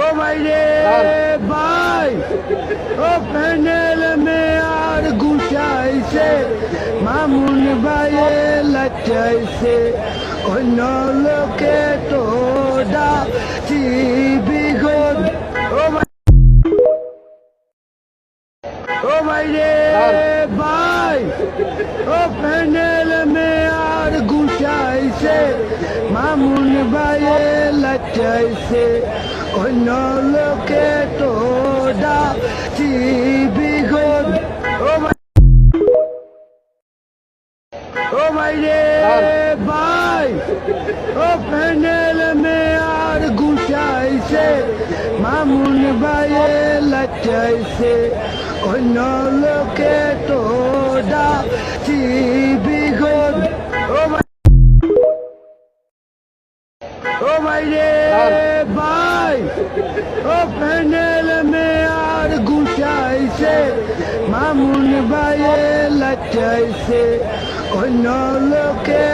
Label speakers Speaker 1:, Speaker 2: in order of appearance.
Speaker 1: ও ভাই রে ভাই। ও প্যানেল মে আর গুছাইছে মামুন ভাইয়ে লাচাইছে। অন্য লোকে তো ডাকি গো ও ভাই। ও ভাই রে ভাই। ও প্যানেল গুছাইছে মামুন ভাইয়ে লাচাইছে অন্য লোকে তো ভাই রে ভাই, ও মে আর গুছাইছে। মামুন ভাইয়ে লাচাইছে অন্য লোকে তো ডাকি ও ভাই রে ভাই ও প্যানেল মে আর গুছাইছে মামুন ভাইয়ে লাচাইছে অন্য লোকে